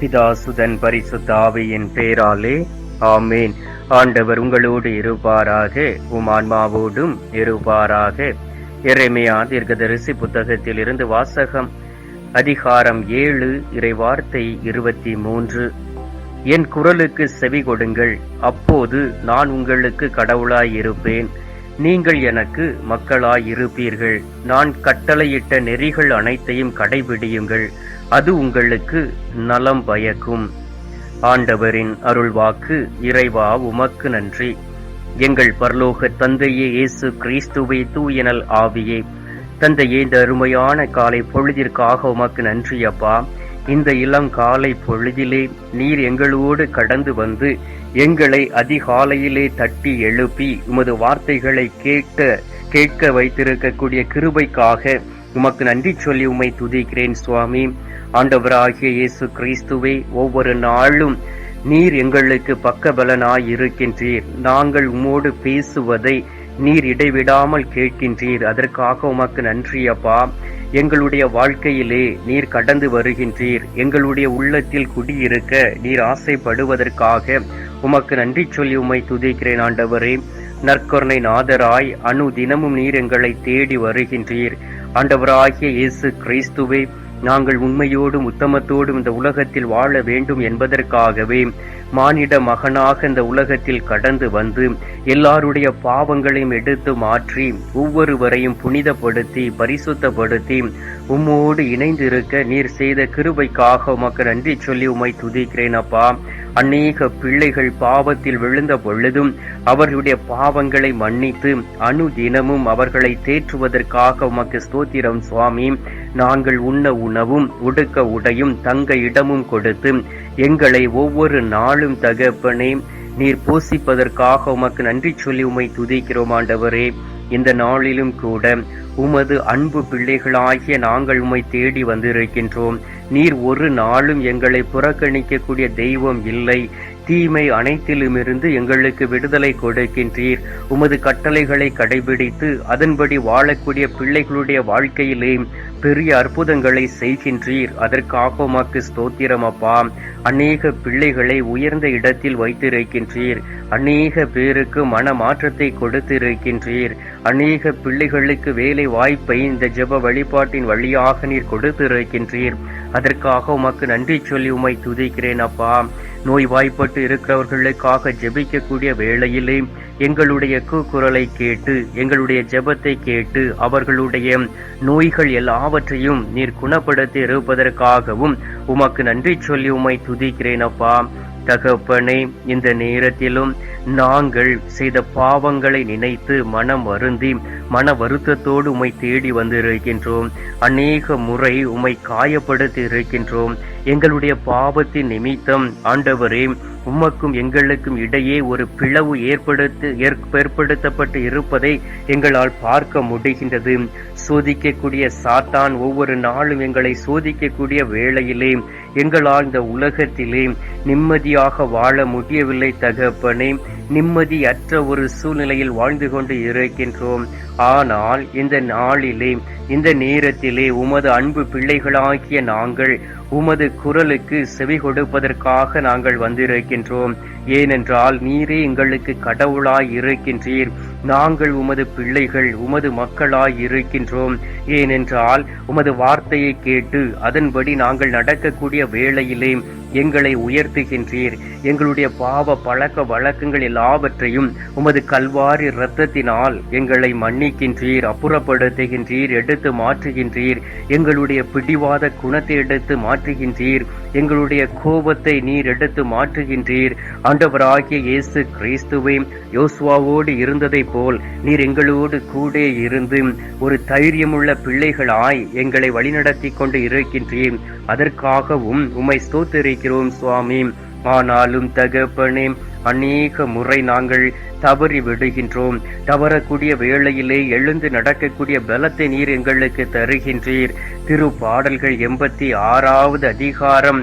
பிதாசுதன் பரிசுத்த ஆவியின் பேராலே ஆமேன். ஆண்டவர் உங்களோடு இருப்பாராக உமான்மாவோடும் இருப்பாராக. இறைமையா தீர்க்கதரிசி புத்தகத்தில் இருந்து வாசகம் அதிகாரம் ஏழு இறைவார்த்தை இருபத்தி மூன்று என் குரலுக்கு செவி கொடுங்கள் அப்போது நான் உங்களுக்கு கடவுளாய் இருப்பேன் நீங்கள் எனக்கு மக்களாய் இருப்பீர்கள் நான் கட்டளையிட்ட நெறிகள் அனைத்தையும் கடைபிடியுங்கள். அது உங்களுக்கு நலம் பயக்கும். ஆண்டவரின் அருள்வாக்கு இறைவா உமக்கு நன்றி. எங்கள் பரலோக தந்தையே இயேசு கிறிஸ்துவை தூயனல் ஆவியே. தந்தையே இந்த அருமையான காலை பொழுதிற்காக உமக்கு நன்றி அப்பா. இந்த இளம் காலை பொழுதிலே நீர் எங்களோடு கடந்து வந்து எங்களை அதிகாலையிலே தட்டி எழுப்பி உமது வார்த்தைகளை கேட்க கேட்க வைத்திருக்கக்கூடிய கிருபைக்காக உமக்கு நன்றி சொல்லி உமை துதிக்கிறேன் சுவாமி. ஆண்டவராகிய இயேசு கிறிஸ்துவை ஒவ்வொரு நாளும் நீர் எங்களுக்கு பக்கபலனாய் இருக்கின்றீர். நாங்கள் உமோடு பேசுவதை நீர் இடைவிடாமல் கேட்கின்றீர். அதற்காக உமக்கு நன்றி அப்பா. எங்களுடைய வாழ்க்கையிலே நீர் கடந்து வருகின்றீர். எங்களுடைய உள்ளத்தில் குடியிருக்க நீர் ஆசைப்படுவதற்காக உமக்கு நன்றி சொல்லி உமை துதிக்கிறேன் ஆண்டவரே. நற்கருணை நாதராய் அணு தினமும் நீர் எங்களை தேடி வருகின்றீர். ஆண்டவராகிய இயேசு கிறிஸ்துவே நாங்கள் உண்மையோடும் உத்தமத்தோடும் இந்த உலகத்தில் வாழ வேண்டும் என்பதற்காகவே மானிட மகனாக இந்த உலகத்தில் கடந்து வந்து எல்லாருடைய பாவங்களையும் எடுத்து மாற்றி ஒவ்வொருவரையும் புனிதப்படுத்தி பரிசுத்தப்படுத்தி உம்மோடு இணைந்திருக்க நீர் செய்த கிருபைக்காக உமக்கு நன்றி சொல்லி உம்மை துதிக்கிறேன் அப்பா. அநேக பிள்ளைகள் பாவத்தில் விழுந்த பொழுதும் அவர்களுடைய பாவங்களை மன்னித்து அணு தினமும் அவர்களை தேற்றுவதற்காக உமக்கு ஸ்தோத்திரம் சுவாமி. நாங்கள் உண்ண உணவும் உடுக்க உடையும் தங்க இடமும் கொடுத்து எங்களை ஒவ்வொரு நாளும் தகப்பனே நீர் போசிப்பதற்காக உமக்கு நன்றி சொல்லி உம்மை துதிக்கிறோம் ஆண்டவரே. இந்த நாளிலும் கூட உமது அன்பு பிள்ளைகளாகிய நாங்கள் உம்மை தேடி வந்திருக்கின்றோம். நீர் ஒரு நாளும் எங்களை புறக்கணிக்கக்கூடிய தெய்வம் இல்லை. தீமை அனைத்திலுமிருந்து எங்களுக்கு விடுதலை கொடுக்கின்றீர். உமது கட்டளைகளை கடைபிடித்து அதன்படி வாழக்கூடிய பிள்ளைகளுடைய வாழ்க்கையிலே பெரிய அற்புதங்களை செய்கின்றீர். அதற்காக உமக்கு ஸ்தோத்திரம் அப்பா. அநேக பிள்ளைகளை உயர்ந்த இடத்தில் வைத்திருக்கின்றீர். அநேக பேருக்கு மன மாற்றத்தை கொடுத்திருக்கின்றீர். அநேக பிள்ளைகளுக்கு வேலை வாய்ப்பை இந்த ஜெப வழிபாட்டின் வழியாக நீர் கொடுத்திருக்கின்றீர். அதற்காக உமக்கு நன்றி சொல்லி உமை துதிக்கிறேன் அப்பா. நோய் வாய்ப்பட்டு இருக்கிறவர்களுக்காக ஜெபிக்கக்கூடிய வேளையிலே எங்களுடைய கூக்குரலை கேட்டு எங்களுடைய ஜெபத்தை கேட்டு அவர்களுடைய நோய்கள் எல்லாவற்றையும் நீர் குணப்படுத்தி இருப்பதற்காகவும் உமக்கு நன்றி சொல்லி உமை துதிக்கிறேன் அப்பா. தகப்பனை இந்த நேரத்திலும் நாங்கள் செய்த பாவங்களை நினைத்து மனம் வருந்தி மன வருத்தத்தோடு உம்மை தேடி வந்திருக்கின்றோம். அநேக முறை உம்மை காயப்படுத்தி இருக்கின்றோம். எங்களுடைய பாவத்தின் நிமித்தம் ஆண்டவரே உமக்கும் எங்களுக்கும் இடையே ஒரு பிளவு ஏற்படுத்து ஏற்படுத்தப்பட்டு இருப்பதை எங்களால் பார்க்க முடிகின்றது. சோதிக்கக்கூடிய சாத்தான் ஒவ்வொரு நாளும் எங்களை சோதிக்கக்கூடிய வேளையிலே எங்களால் இந்த உலகத்திலே நிம்மதியாக வாழ முடியவில்லை தகப்பனே. நிம்மதியற்ற ஒரு சூழ்நிலையில் வாழ்ந்து கொண்டு இருக்கின்றோம். ஆனால் இந்த நாளிலே இந்த நேரத்திலே உமது அன்பு பிள்ளைகளாகிய நாங்கள் உமது குரலுக்கு செவி கொடுப்பதற்காக நாங்கள் வந்திருக்கிறோம் வந்திருக்கின்றோம் ஏனென்றால் நீரே எங்களுக்கு கடவுளாய் இருக்கின்றீர். நாங்கள் உமது பிள்ளைகள் உமது மக்களாய் இருக்கின்றோம். ஏனென்றால் உமது வார்த்தையை கேட்டு அதன்படி நாங்கள் நடக்கக்கூடிய வேளையிலே எங்களை உயர்த்துகின்றீர். எங்களுடைய பாவ பழக்க வழக்கங்கள் எல்லாவற்றையும் உமது கல்வாரி இரத்தத்தினால் எங்களை மன்னிக்கின்றீர் அப்புறப்படுத்துகின்றீர் எடுத்து மாற்றுகின்றீர். எங்களுடைய பிடிவாத குணத்தை எடுத்து மாற்றுகின்றீர். எங்களுடைய கோபத்தை நீர் எடுத்து மாற்றுகின்றீர். ஆண்டவராகிய இயேசு கிறிஸ்துவை யோசுவாவோடு இருந்ததை போல் நீர் எங்களோடு கூட இருந்து ஒரு தைரியமுள்ள பிள்ளைகளாய் எங்களை வழிநடத்தி கொண்டு இருக்கின்றீர். அதற்காகவும் உம்மை ஸ்தோத்தரிக்கிறோம் சுவாமி. ஆனாலும் தகப்பனே அநேக முறை நாங்கள் தவறி விடுகின்றோம். தவறக்கூடிய வேளையிலே எழுந்து நடக்கக்கூடிய பலத்தை நீர் எங்களுக்கு தருகின்றீர். திரு பாடல்கள் எண்பத்தி ஆறாவது அதிகாரம்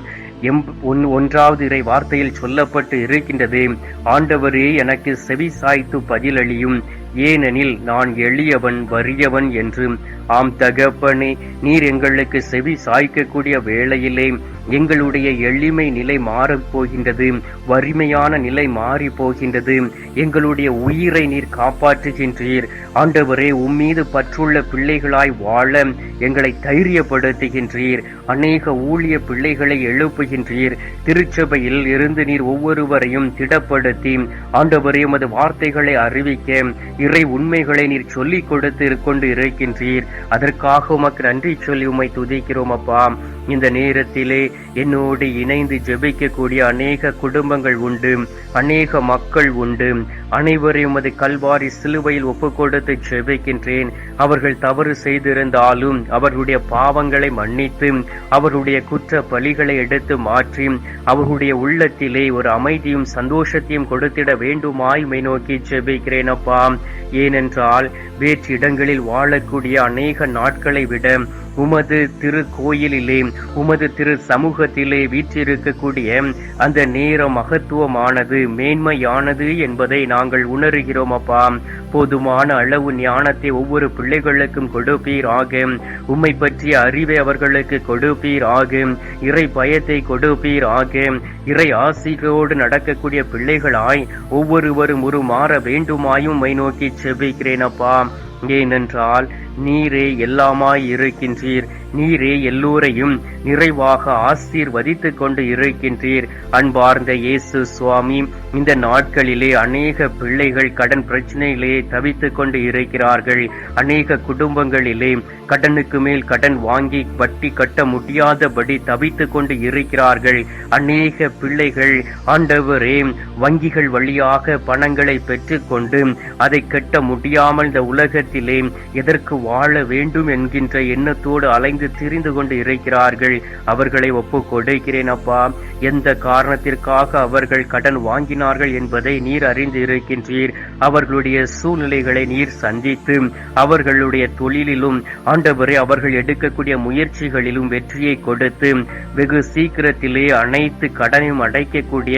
எம் ஒன் ஒன்றாவது இறை வார்த்தையில் சொல்லப்பட்டு இருக்கின்றது. ஆண்டவரே எனக்கு செவி சாய்த்து பதிலளியும். ஏனெனில் நான் எளியவன் வறியவன் என்று ஆம் தகப்பனே நீர் எங்களுக்கு செவி சாய்க்கக்கூடிய வேளையிலே எங்களுடைய எளிமை நிலை மாறப் போகின்றது வறுமையான நிலை மாறி போகின்றது. எங்களுடைய உயிரை நீர் காப்பாற்றுகின்றீர் ஆண்டவரே உம்மீது பற்றுள்ள பிள்ளைகளாய் வாழ எங்களை தைரியப்படுத்துகின்றீர். அநேக ஊழிய பிள்ளைகளை எழுப்புகின்றீர். திருச்சபையில் இருந்து நீர் ஒவ்வொருவரையும் திடப்படுத்தி ஆண்டவரே உமது வார்த்தைகளை அறிவிக்க இறை உண்மைகளை நீர் சொல்லிக் கொடுத்து கொண்டு இருக்கின்றீர். அதற்காக உமக்கு நன்றி சொல்லி உம்மை துதிக்கிறோம் அப்பா. இந்த நேரத்திலே என்னோடு இணைந்து ஜெபிக்கக்கூடிய அநேக குடும்பங்கள் உண்டு அநேக மக்கள் உண்டு. அனைவரையும் உமது கல்வாரி சிலுவையில் ஒப்பு கொடுத்து ஜெபிக்கின்றேன். அவர்கள் தவறு செய்திருந்தாலும் அவர்களுடைய பாவங்களை மன்னித்து அவர்களுடைய குற்ற பலிகளை எடுத்து மாற்றி அவர்களுடைய உள்ளத்திலே ஒரு அமைதியும் சந்தோஷத்தையும் கொடுத்திட வேண்டுமாய் மை நோக்கி ஜெபிக்கிறேன் அப்பா. ஏனென்றால் வேற்று இடங்களில் வாழக்கூடிய அநேக நாட்களை விட உமது திரு கோயிலிலே உமது திரு சமூகத்திலே வீற்றிருக்கக்கூடிய அந்த நேரம் மகத்துவமானது மேன்மையானது என்பதை நாங்கள் உணர்கிறோம் அப்பா. போதுமான அளவு ஞானத்தை ஒவ்வொரு பிள்ளைகளுக்கும் கொடுப்பீராக. உம்மை பற்றிய அறிவை அவர்களுக்கு கொடுப்பீராக. இறை பயத்தை கொடுப்பீராக. இறை ஆசிகளோடு நடக்கக்கூடிய பிள்ளைகளாய் ஒவ்வொருவரும் ஒரு மாற வேண்டுமாயும் மை நோக்கி செபிக்கிறேன் அப்பா. ஏனென்றால் நீரே எல்லாமாய் இருக்கின்றீர். நீரே எல்லோரையும் நிறைவாக ஆசீர்வதித்துக் கொண்டு இருக்கின்றீர். அன்பார்ந்த இயேசு சுவாமி இந்த நாட்களிலே அநேக பிள்ளைகள் கடன் பிரச்சனையிலே தவித்துக் கொண்டு இருக்கிறார்கள். அநேக குடும்பங்களிலே கடனுக்கு மேல் கடன் வாங்கி வட்டி கட்ட முடியாதபடி தவித்துக் கொண்டு இருக்கிறார்கள். அநேக பிள்ளைகள் ஆண்டவரே வங்கிகள் வழியாக பணங்களை பெற்றுக்கொண்டு அதை கட்ட முடியாமல் இந்த உலகத்திலே எதற்கு வாழ வேண்டும் என்கின்ற எண்ணத்தோடு அலைந்து திரிந்து கொண்டு இருக்கிறார்கள் அவர்களை ஒப்பு கொடுக்கிறேன் அப்பா. எந்த காரணத்திற்காக அவர்கள் கடன் வாங்கினார்கள் என்பதை நீர் அறிந்து இருக்கின்றீர். அவர்களுடைய சூழ்நிலைகளை நீர் சந்தித்து அவர்களுடைய தொழிலிலும் ஆண்டவரை அவர்கள் எடுக்கக்கூடிய முயற்சிகளிலும் வெற்றியை கொடுத்து வெகு சீக்கிரத்திலே அனைத்து கடனையும் அடைக்கக்கூடிய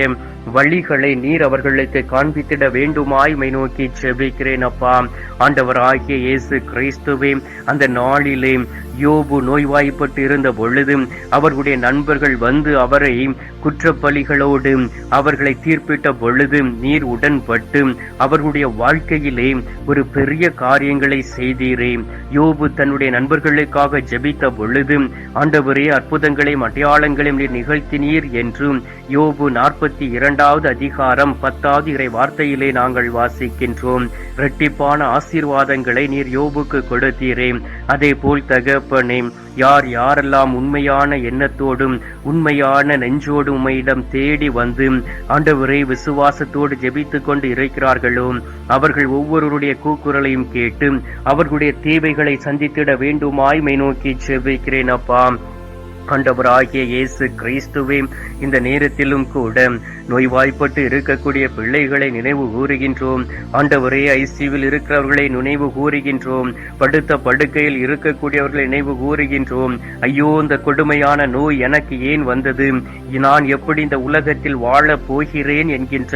வழிகளை நீர் அவர்களுக்கு காண்பித்திட வேண்டுமாய் மை நோக்கி செபிக்கிறேன் அப்பா. ஆண்டவர் ஆகிய இயேசு கிறிஸ்துவே அந்த நாளிலே யோபு நோய்வாய்ப்பட்டு இருந்த பொழுது அவர்களுடைய நண்பர்கள் வந்து அவரை குற்றப்பலிகளோடு அவர்களை தீர்ப்பிட்ட பொழுது நீர் உடன்பட்டு அவர்களுடைய வாழ்க்கையிலே ஒரு பெரிய காரியங்களை செய்தீரே. யோபு தன்னுடைய நண்பர்களுக்காக ஜெபித்த பொழுது ஆண்டவரே அற்புதங்களையும் அடையாளங்களையும் நீர் நிகழ்த்தினீர் என்று யோபு நாற்பத்தி இரண்டு இரண்டாவது அதிகாரம் பத்தாவது இறை வார்த்தையிலே நாங்கள் வாசிக்கின்றோம். இரட்டிப்பான ஆசீர்வாதங்களை நீர் யோபுக்கு கொடுத்தீரே. அதே போல் தகப்பனே யார் யாரெல்லாம் உண்மையான எண்ணத்தோடும் உண்மையான நெஞ்சோடும் உம்மையிடம் தேடி வந்து ஆண்டவரை விசுவாசத்தோடு ஜெபித்து கொண்டு இருக்கிறார்களோ அவர்கள் ஒவ்வொருவருடைய கூக்குரலையும் கேட்டு அவர்களுடைய தேவைகளை சந்தித்திட வேண்டுமாய் மை நோக்கி ஜெபிக்கிறேன் அப்பா. ஆண்டவராகிய இயேசு கிறிஸ்துவே இந்த நேரத்திலும் கூட நோய்வாய்ப்பட்டு இருக்கக்கூடிய பிள்ளைகளை நினைவு கூறுகின்றோம். ஆண்டவரே ஐசியூவில் இருக்கிறவர்களை நினைவு கூறுகின்றோம். படுத்த படுக்கையில் இருக்கக்கூடியவர்களை நினைவு கூறுகின்றோம். ஐயோ இந்த கொடுமையான நோய் எனக்கு ஏன் வந்தது? நான் எப்படி இந்த உலகத்தில் வாழப் போகிறேன் என்கின்ற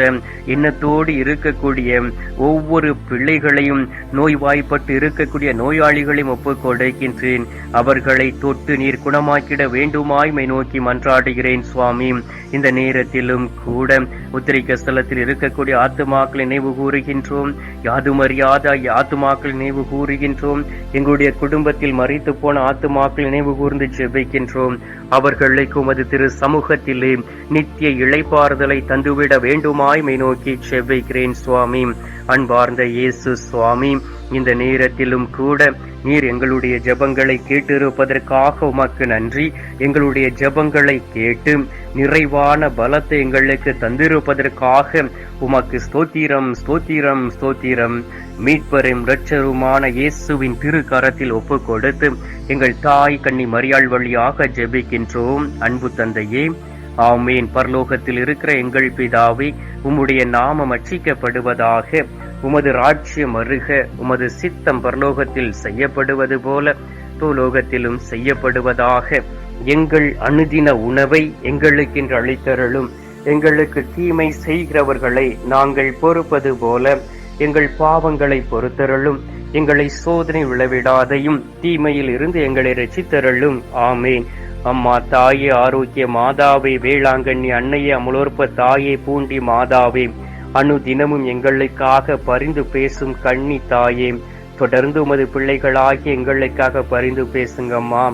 எண்ணத்தோடு இருக்கக்கூடிய ஒவ்வொரு பிள்ளைகளையும் நோய்வாய்ப்பட்டு இருக்கக்கூடிய நோயாளிகளையும் ஒப்புக் கொடுக்கின்றேன் அவர்களை தொட்டு நீர் குணமாக்கிட வேண்டுமாய் வேண்டுமாய்மை நோக்கி மன்றாடுகிறேன் சுவாமி. இந்த நேரத்திலும் கூட உத்திரிக்க ஸ்தலத்தில் இருக்கக்கூடிய ஆத்துமாக்களை நினைவு கூறுகின்றோம். யாதுமறியாத ஆத்துமாக்கள் நினைவு கூறுகின்றோம். எங்களுடைய குடும்பத்தில் மறித்து போன ஆத்துமாக்கள் நினைவு கூர்ந்து ஜெபிக்கின்றோம் அவர்களை குமது திரு சமூகத்திலே நித்திய இழைப்பாறுதலை தந்துவிட வேண்டுமாய் மை நோக்கி செபிக்கிறேன் சுவாமி. அன்பார்ந்த இயேசு சுவாமி இந்த நேரத்திலும் கூட நீர் எங்களுடைய ஜெபங்களை கேட்டிருப்பதற்காக உமக்கு நன்றி. எங்களுடைய ஜெபங்களை கேட்டு நிறைவான பலத்தை எங்களுக்கு தந்திருப்பதற்காக உமக்கு ஸ்தோத்திரம் ஸ்தோத்திரம் ஸ்தோத்திரம். மீட்பரும் இரட்சருமான இயேசுவின் திருக்கரத்தில் ஒப்பு கொடுத்து எங்கள் தாய் கண்ணி மரியாள் வழியாக ஜெபிக்கின்றோம். அன்பு தந்தையே ஆமேன். பரலோகத்தில் இருக்கிற எங்கள் பிதாவே உம்முடைய நாமம் அச்சிக்கப்படுவதாக உமது ராஜ்யம் அருக உமது சித்தம் பரலோகத்தில் செய்யப்படுவது போல பூலோகத்திலும் செய்யப்படுவதாக எங்கள் அனுதின உணவை எங்களுக்கென்று அளித்தருளும். எங்களுக்கு தீமை செய்கிறவர்களை நாங்கள் பொறுப்பது போல எங்கள் பாவங்களை பொறுத்தருளும். எங்களை சோதனை விளைவிடாதையும் தீமையில் இருந்து எங்களை ரசித்தருளும் ஆமேன். அம்மா தாயே ஆரோக்கிய மாதாவே வேளாங்கண்ணி அன்னையே அமுலோற்ப தாயே பூண்டி மாதாவே அணு தினமும் எங்களுக்காக பரிந்து பேசும் கண்ணி தாயே தொடர்ந்து உமது பிள்ளைகளாகி எங்களுக்காக பரிந்து பேசுங்கம்மா.